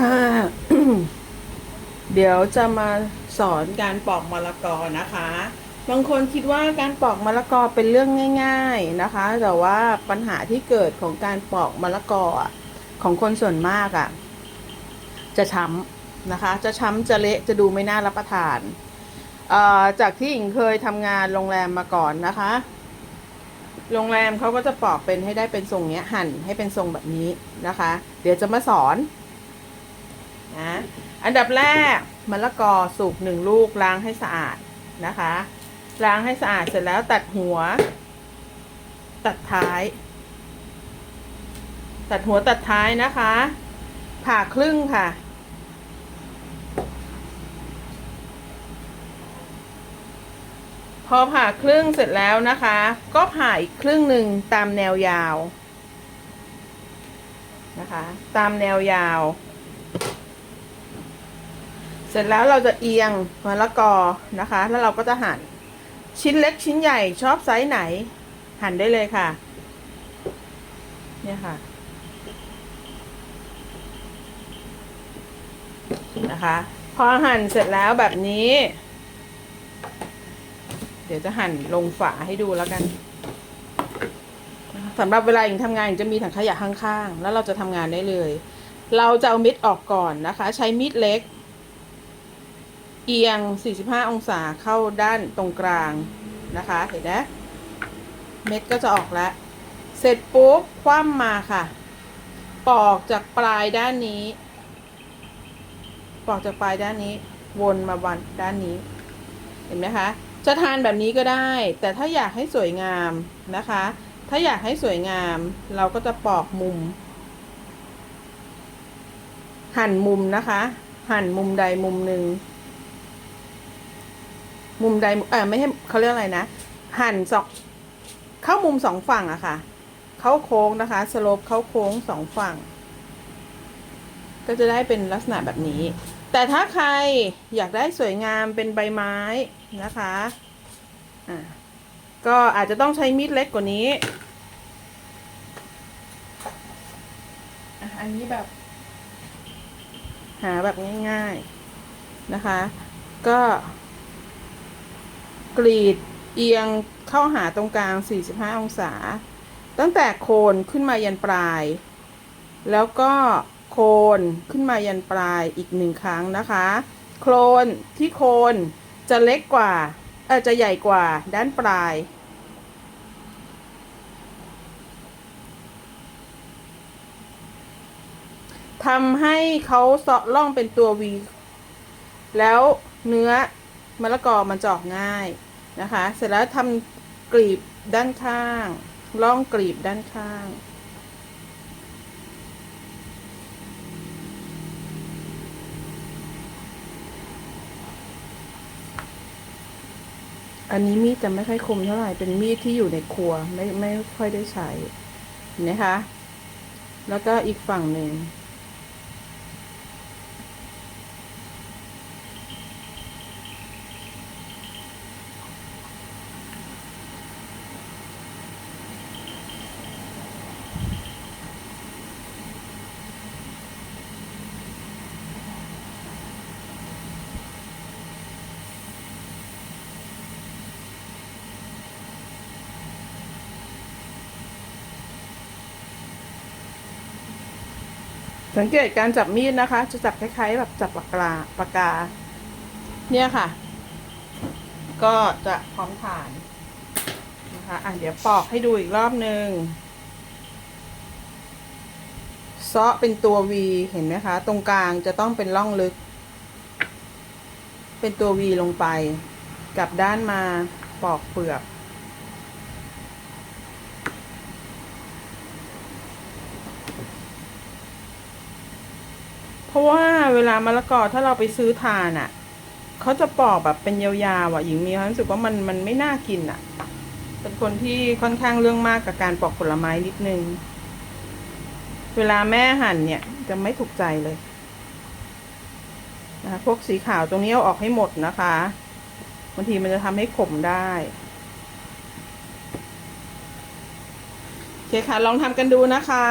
ค่ะ เดี๋ยวจะมาสอนการปอกมะละกอนะคะ บางคนคิดว่าการปอกมะละกอเป็นเรื่องง่าย ๆนะคะ แต่ว่าปัญหาที่เกิดของการปอกมะละกอของคนส่วนมากอะ่ะ จะช้ำนะคะ จะช้ำจะเละจะดูไม่น่ารับประทานจากที่หญิงเคยทำงานโรงแรมมาก่อนนะคะ โรงแรมเขาก็จะปอกเป็นให้ได้เป็นทรงเนี้ยหั่นให้เป็นทรงแบบนี้นะคะ เดี๋ยวจะมาสอน นะอันดับแรกมะละกอสุกหนึ่งลูกล้างให้สะอาดนะคะ ล้างให้สะอาดเสร็จแล้วตัดหัว ตัดท้าย ตัดหัวตัดท้ายนะคะ ผ่าครึ่งค่ะ พอผ่าครึ่งเสร็จแล้วนะคะ ก็ผ่าอีกครึ่งหนึ่งตามแนวยาวนะคะ ตามแนวยาว ร็จแล้วเราจะเอียงมะละกอนะคะ แล้วเราก็จะหั่นชิ้นเล็กชิ้นใหญ่ชอบไซส์ไหน หั่นได้เลยค่ะ เนี่ยค่ะนะคะ พอหั่นเสร็จแล้วแบบนี้ เดี๋ยวจะหั่นลงฝาให้ดูแล้วกันสำหรับเวลาอย่างทำงานอย่างจะมีถังขยะข้างๆ แล้วเราจะทำงานได้เลย เราจะเอามิดออกก่อนนะคะ ใช้มีดเล็ก เอียง 45 องศาเข้าด้านตรงกลางนะคะ เห็นไหมเม็ดก็จะออกแล้ว เสร็จปุ๊บคว่ำมาค่ะ ปอกจากปลายด้านนี้ ปอกจากปลายด้านนี้ วนมาวันด้านนี้ เห็นไหมคะ จะทานแบบนี้ก็ได้ แต่ถ้าอยากให้สวยงามนะคะ ถ้าอยากให้สวยงาม เราก็จะปอกมุม หั่นมุมนะคะ หั่นมุมใดมุมหนึ่ง มุมใดเออไม่ใช่เขาเรียกอะไรนะ หั่นสองเข้ามุมสองฝั่งอะค่ะ เข้าโค้งนะคะสโลปเข้าโค้งสองฝั่ง ก็จะได้เป็นลักษณะแบบนี้ แต่ถ้าใครอยากได้สวยงามเป็นใบไม้นะคะอะก็อาจจะต้องใช้มีดเล็กกว่านี้อะอันนี้แบบ หาแบบง่ายๆนะคะ ก็ กรีดเอียงเข้าหาตรงกลาง 45 องศา ตั้งแต่โคนขึ้นมายันปลาย แล้วก็โคนขึ้นมายันปลายอีกหนึ่งครั้งนะคะ โคนที่โคนจะเล็กกว่าเออจะใหญ่กว่าด้านปลายทำให้เขาเสาะล่องเป็นตัว V แล้วเนื้อมะละกอมันจะออกง่าย นะคะ เสร็จแล้วทำกลีบด้านข้างล่องกลีบด้านข้างอันนี้มีดจะไม่ค่อยคมเท่าไหร่ เป็นมีดที่อยู่ในครัวไม่ไม่ค่อยได้ใช้เห็นะคะ แล้วก็อีกฝั่งหนึ่ง สังเกตการจับมีดนะคะ จะจับคล้ายๆ แบบจับปากกาปากกา เนี่ยค่ะ ก็จะพร้อมทานนะคะอะเดี๋ยวปอกให้ดูอีกรอบหนึ่งเซาะเป็นตัว V เห็นไหมคะ ตรงกลางจะต้องเป็นร่องลึก เป็นตัว V ลงไป กลับด้านมาปอกเปลือก ราะว่าเวลามะละกอถ้าเราไปซื้อทานอะเขาจะปอกแบบเป็นยาวๆอะหญิงมีความรู้สึกว่ามันมันไม่น่ากินอะ เป็นคนที่ค่อนข้างเรื่องมากกับการปอกผลไม้นิดนึง เวลาแม่หั่นเนี่ยจะไม่ถูกใจเลยนะคะพวกสีขาวตรงนี้เอาออกให้หมดนะคะบางทีมันจะทำให้ขมได้โอเคค่ะลองทำกันดูนะคะ